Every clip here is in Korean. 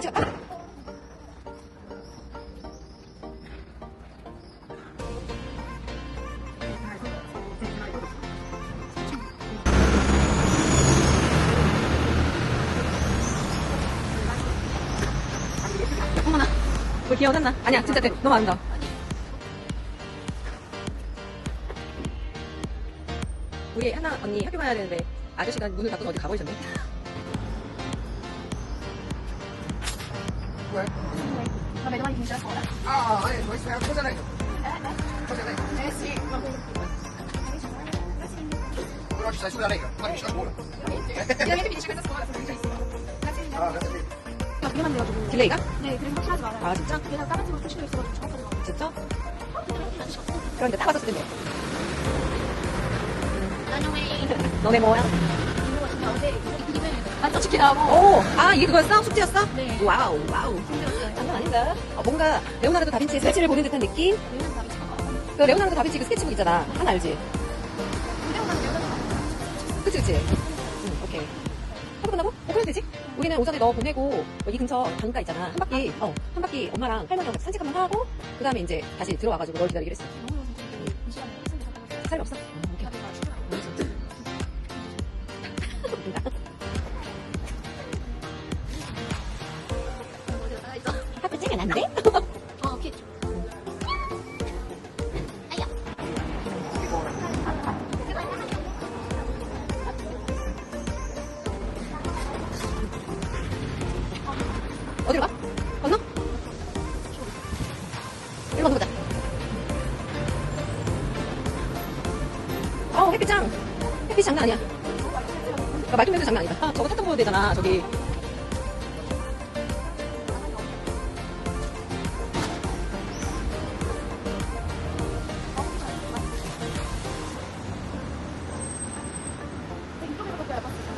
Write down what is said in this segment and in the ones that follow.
갈까? 어머나, 뭐 기억났나? 아니야, 진짜 돼. 너무 아름다워. 우리 하나 언니 학교 가야 되는데 아저씨가 문을 닫고 어디 가버리셨네. 그런데 딱 왔었을 텐데 너네 뭐야? 아, 나고. 오! 아, 이게 그거였어? 숙제였어? 네. 와우, 와우. 장난 아니다. 어, 뭔가 레오나르도 다빈치의 스케치를 보는 듯한 느낌? 그 레오나르도 다빈치 그 스케치북 있잖아. 하나 알지? 그치, 그치? 응, 오케이. 하고 끝나고? 어, 그래도 되지? 우리는 오전에 너 보내고 여기 근처 강가 있잖아. 한 바퀴, 어, 한 바퀴 엄마랑 할머니랑 같이 산책 한번 하고, 그 다음에 이제 다시 들어와가지고 널 기다리기로 했어. 살이 없어? 안 돼? 어, 오케이. 어디로 가? 건너? 일로 건너보자. 어, 햇빛장. 햇빛 장난 아니야. 야, 말좀 해도 장난 아니다. 아, 저거 탔던 보여되잖아, 저기.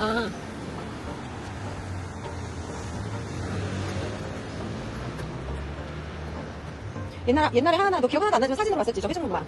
아. 옛날, 옛날에 하나, 너 기억 하나도 안 나지만 사진으로 봤었지, 저 회전목마.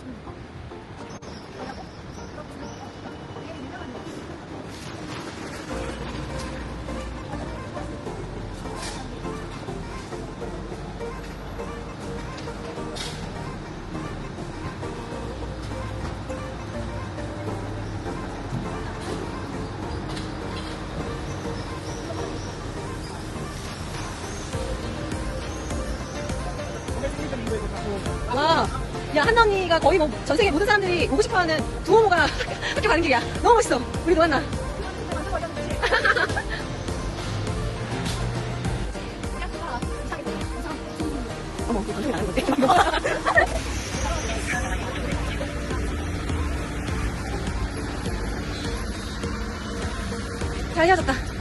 와, 야, 한나 언니가 거의 뭐 전 세계 모든 사람들이 오고 싶어 하는 두오모가 학교 가는 길이야. 너무 멋있어. 우리 노한나. 어머, 이거 방송이 나는 건데. 잘 헤어졌다.